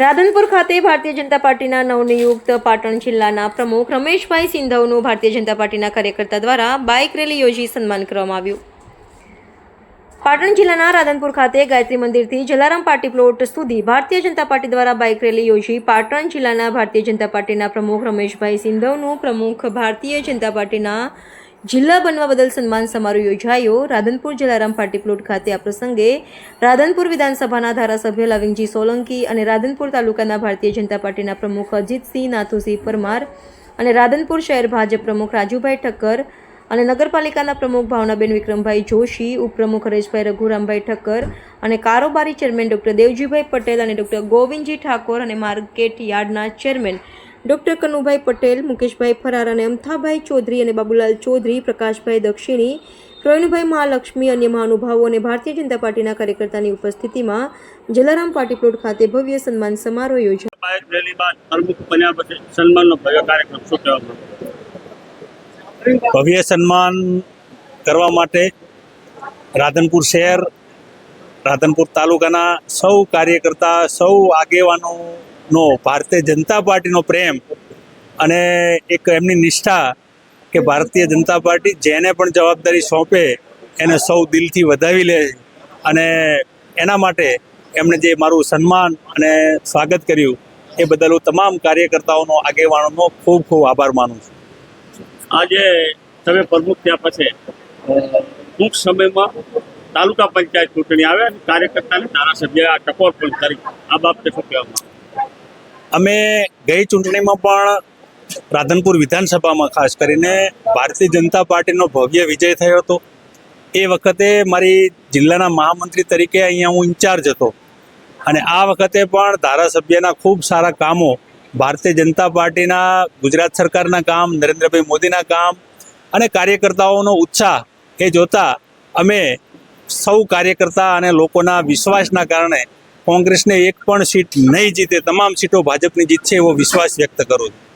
રાધનપુર ખાતે ભારતીય જનતા પાર્ટીના નવનિયુક્ત પાટણ જિલ્લાના પ્રમુખ રમેશભાઈ સિંધવનું ભારતીય જનતા પાર્ટીના કાર્યકર્તા દ્વારા બાઇક રેલી યોજી સન્માન કરવામાં આવ્યું. પાટણ જિલ્લાના રાધનપુર ખાતે ગાયત્રી મંદિરથી જલારામ પાર્ટી પ્લોટ સુધી ભારતીય જનતા પાર્ટી દ્વારા બાઇક રેલી યોજી પાટણ જિલ્લાના ભારતીય જનતા પાર્ટીના પ્રમુખ રમેશભાઈ સિંધવનું પ્રમુખ ભારતીય જનતા પાર્ટીના જિલ્લા બનવા બદલ સન્માન સમારોહ યોજાયો. રાધનપુર જલારામ પાર્ટી પ્લોટ ખાતે આ પ્રસંગે રાધનપુર વિધાનસભાના ધારાસભ્ય લવિંગજી સોલંકી અને રાધનપુર તાલુકાના ભારતીય જનતા પાર્ટીના પ્રમુખ અજીતસિંહ નાથુસિંહ પરમાર અને રાધનપુર શહેર ભાજપ પ્રમુખ રાજુભાઈ ઠક્કર અને નગરપાલિકાના પ્રમુખ ભાવનાબેન વિક્રમભાઈ જોશી, ઉપપ્રમુખ હરેશભાઈ રઘુરામભાઈ ઠક્કર અને કારોબારી ચેરમેન ડોક્ટર દેવજીભાઈ પટેલ અને ડોક્ટર ગોવિંદજી ઠાકોર અને માર્કેટ યાર્ડના ચેરમેન ડોક્ટર કનુભાઈ પટેલ મુકેશભાઈ ફરાર અને અમથાભાઈ ચૌધરી અને બાબુલાલ ચૌધરી પ્રકાશભાઈ દક્ષિણી પ્રવીણભાઈ મહાલક્ષ્મી અન્ય મહાનુભાવો અને ભારતીય જનતા પાર્ટીના કાર્યકર્તાની ઉપસ્થિતિમાં જલારામ પાર્ટી પ્લોટ ખાતે ભવ્ય સન્માન સમારોહ યોજાયો. ભવ્ય સન્માન કરવા માટે રાધનપુર શહેર રાધનપુર તાલુકાના સૌ કાર્યકર્તા સૌ આગેવાનોનો ભારતીય જનતા પાર્ટીનો પ્રેમ અને એક એમની નિષ્ઠા કે ભારતીય જનતા પાર્ટી જેને પણ જવાબદારી સોંપે, એને સૌ દિલથી વધાવી લે અને એના માટે એમણે જે મારું સન્માન અને સ્વાગત કર્યું, એ બદલ હું તમામ કાર્યકર્તાઓનો, આગેવાનોનો ખૂબ ખૂબ આભાર માનું છું આજે તમે પ્રમુખ થયા પછી ટૂંક સમયમાં તાલુકા પંચાયત ચૂંટણી આવે અને કાર્યકર્તાને ધારાસભ્ય આ ટકોર પણ કરી, આ બાબતે શું કહેવા માંગો? અમે ગઈ ચૂંટણીમાં પણ રાધનપુર વિધાનસભામાં ખાસ કરીને ભારતીય જનતા પાર્ટીનો ભવ્ય વિજય થયો હતો. એ વખતે મારી જિલ્લાના મહામંત્રી તરીકે અહીંયા હું ઇન્ચાર્જ હતો. અને આ વખતે પણ ધારાસભ્યના ખૂબ સારા કામો, ભારતીય જનતા પાર્ટીના, ગુજરાત સરકારના કામ, નરેન્દ્રભાઈ મોદીના કામ અને કાર્યકર્તાઓનો ઉત્સાહ એ જોતા અમે સૌ કાર્યકર્તા અને લોકોના વિશ્વાસના કારણે કોંગ્રેસને એક પણ સીટ નહીં જીતે, તમામ સીટો ભાજપની જીતશે એવો વિશ્વાસ વ્યક્ત કરું છું.